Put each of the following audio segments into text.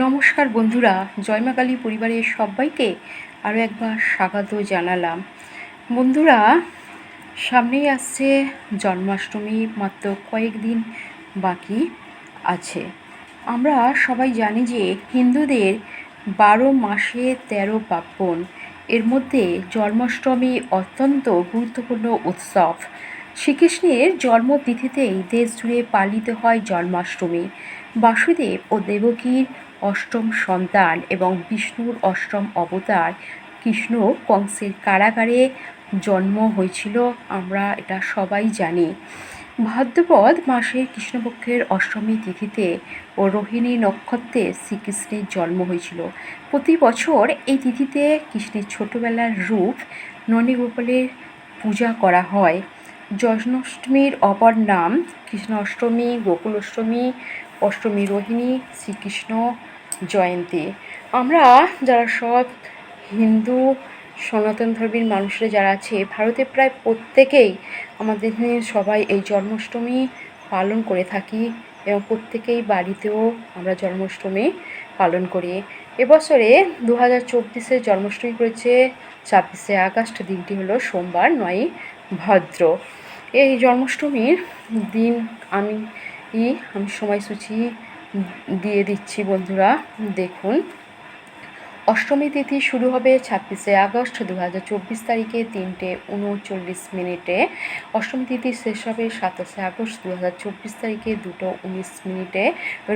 নমস্কার বন্ধুরা জয়মা কালী পরিবারের সবাইকে আরও একবার স্বাগত জানালাম। বন্ধুরা, সামনেই আসছে জন্মাষ্টমী, মাত্র কয়েকদিন বাকি আছে। আমরা সবাই জানি যে হিন্দুদের বারো মাসে তেরো পার্বণ, এর মধ্যে জন্মাষ্টমী অত্যন্ত গুরুত্বপূর্ণ উৎসব। শ্রীকৃষ্ণের জন্মতিথিতেই দেশ জুড়ে পালিত হয় জন্মাষ্টমী। বাসুদেব ও দেবকীর অষ্টম সন্তান এবং বিষ্ণুর অষ্টম অবতার কৃষ্ণ কংসের কারাগারে জন্ম হয়েছিল, আমরা এটা সবাই জানি। ভাদ্রপদ মাসে কৃষ্ণপক্ষের অষ্টমী তিথিতে ও রোহিণী নক্ষত্রে শ্রীকৃষ্ণের জন্ম হয়েছিল। প্রতি বছর এই তিথিতে কৃষ্ণের ছোটবেলার রূপ ননীগোপালের পূজা করা হয়। জন্মাষ্টমীর অপর নাম কৃষ্ণ অষ্টমী গোকুল অষ্টমী অষ্টমী রোহিণী, শ্রীকৃষ্ণ জয়ন্তী। আমরা যারা সব হিন্দু, সনাতন ধর্মীর মানুষরা যারা আছে, ভারতে প্রায় প্রত্যেকেই আমাদের সবাই এই জন্মাষ্টমী পালন করে থাকি এবং প্রত্যেকেই বাড়িতেও আমরা জন্মাষ্টমী পালন করি। এবছরে দু হাজার চব্বিশে জন্মাষ্টমী করেছে ছাব্বিশে আগস্ট দিনটি হলো সোমবার নয়ই ভদ্র। এই জন্মাষ্টমীর দিন আমি আমি সময়সূচি দিয়ে দিচ্ছি বন্ধুরা, দেখুন। অষ্টমী তিথি শুরু হবে ছাব্বিশে আগস্ট দু হাজার চব্বিশ তারিখে তিনটে উনচল্লিশ মিনিটে। অষ্টমী তিথি শেষ হবে সাতাশে আগস্ট দু হাজার চব্বিশ তারিখে দুটো উনিশ মিনিটে।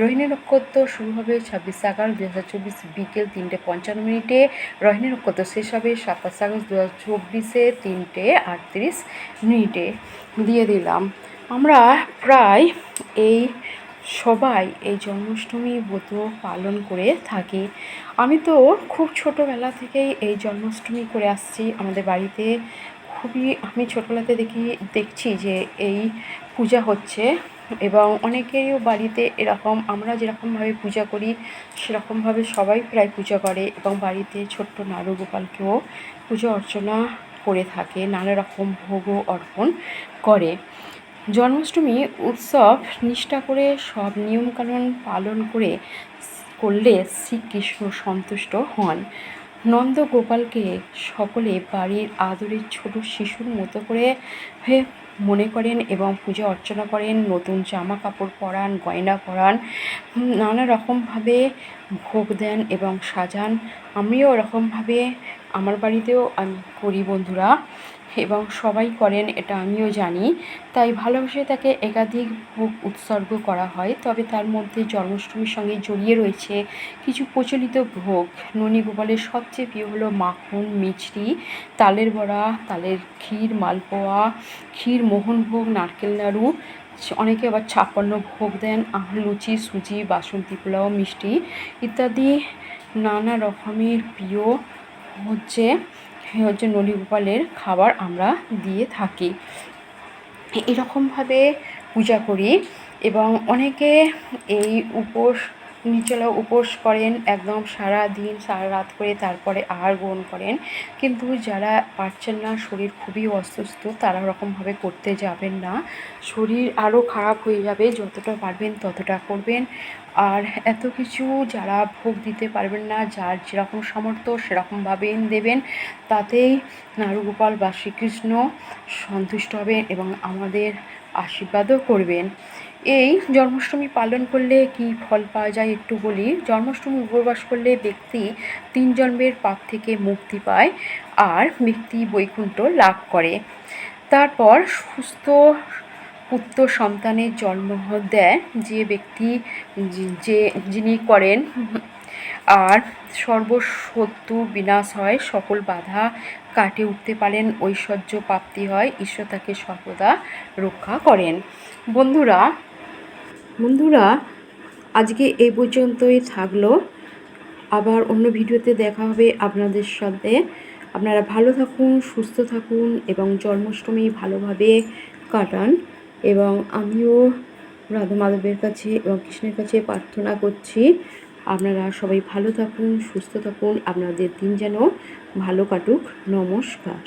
রোহিণী নক্ষত্র শুরু হবে ছাব্বিশে আগস্ট দু হাজার চব্বিশ বিকেল তিনটে পঞ্চান্ন মিনিটে। রোহিণী নক্ষত্র শেষ হবে সাতাশে আগস্ট দু হাজার চব্বিশে তিনটে আটত্রিশ মিনিটে। দিয়ে দিলাম। আমরা প্রায় এই সবাই এই জন্মাষ্টমী ব্রত পালন করে থাকি। আমি তো খুব ছোটোবেলা থেকেই এই জন্মাষ্টমী করে আসছি। আমাদের বাড়িতে খুবই, আমি ছোটোবেলাতে দেখি, দেখছি যে এই পূজা হচ্ছে এবং অনেকেরও বাড়িতে এরকম, আমরা যেরকমভাবে পূজা করি, সেরকমভাবে সবাই প্রায় পূজা করে এবং বাড়িতে ছোট্ট নাড়ু গোপালকেও পুজো অর্চনা করে থাকে, নানা রকম ভোগও অর্পণ করে। জন্মাষ্টমী উৎসব নিষ্ঠা করে সব নিয়মকানুন পালন করে করলে শ্রীকৃষ্ণ সন্তুষ্ট হন। নন্দগোপালকে সকলে বাড়ির আদরের ছোট শিশুর মতো করে মনে করেন এবং পূজা অর্চনা করেন, নতুন জামা কাপড় পরান, গয়না পরান নানা রকমভাবে ভোগ দেন এবং সাজান। আমিও ওরকমভাবে আমার বাড়িতেও আমি করি বন্ধুরা। এবং সবাই করেন এটা আমিও জানি। তাই ভালোবেসে তাকে একাধিক ভোগ উৎসর্গ করা হয়। তবে তার মধ্যে জন্মাষ্টমীর সঙ্গে জড়িয়ে রয়েছে কিছু প্রচলিত ভোগ। ননী গোপালের সবচেয়ে প্রিয় হলো মাখন, মিছরি, তালের বড়া, তালের ক্ষীর, মালপোয়া, ক্ষীর মোহনভোগ নারকেল নাড়ু অনেকে আবার ছাপ্পান্ন ভোগ দেন লুচি, সুজি, বাসন্তী পোলাও, মিষ্টি ইত্যাদি। নানা রকমের প্রিয় হচ্ছে হচ্ছে নলি গোপালের খাবার আমরা দিয়ে থাকি। এরকমভাবে পূজা করি এবং অনেকে এই উপোস নিচলা উপোস করেন, একদম সারা দিন, সারা রাত করে তারপরে আহার গ্রহণ করেন। কিন্তু যারা পারছেন না, শরীর খুবই অসুস্থ, তারা ওরকমভাবে করতে যাবেন না। শরীর আরও খারাপ হয়ে যাবে, যতটা পারবেন ততটা করবেন। আর এত কিছু যারা ভোগ দিতে পারবেন না, যার যেরকম সামর্থ্য, সেরকমভাবে দেবেন, তাতেই নারুগোপাল বা শ্রীকৃষ্ণ সন্তুষ্ট হবেন এবং আমাদের আশীর্বাদও করবেন। এই জন্মাষ্টমী পালন করলে কি ফল পাওয়া যায় একটু বলি? জন্মাষ্টমী উপবাস করলে ব্যক্তি তিন জন্মের পাপ থেকে মুক্তি পায় আর ব্যক্তি বৈকুণ্ঠ লাভ করে। তারপর সুস্থ পুত্র সন্তানের জন্ম দেয় যে ব্যক্তি যে যিনি করেন। আর সর্বশত্রু বিনাশ হয়, সকল বাধা কাটে উঠতে পারেন, ঐশ্বর্য প্রাপ্তি হয়, ঈশ্বর তাকে সর্বদা রক্ষা করেন। বন্ধুরা বন্ধুরা, আজকে এই পর্যন্তই থাকল। আবার অন্য ভিডিওতে দেখা হবে আপনাদের সাথে। আপনারা ভালো থাকুন, সুস্থ থাকুন এবং জন্মাষ্টমী ভালোভাবে কাটান এবং আমিও রাধা মাধবের কাছে এবং কৃষ্ণের কাছে প্রার্থনা করছি, আপনারা সবাই ভালো থাকুন, সুস্থ থাকুন, আপনাদের দিন যেন ভালো কাটুক। নমস্কার।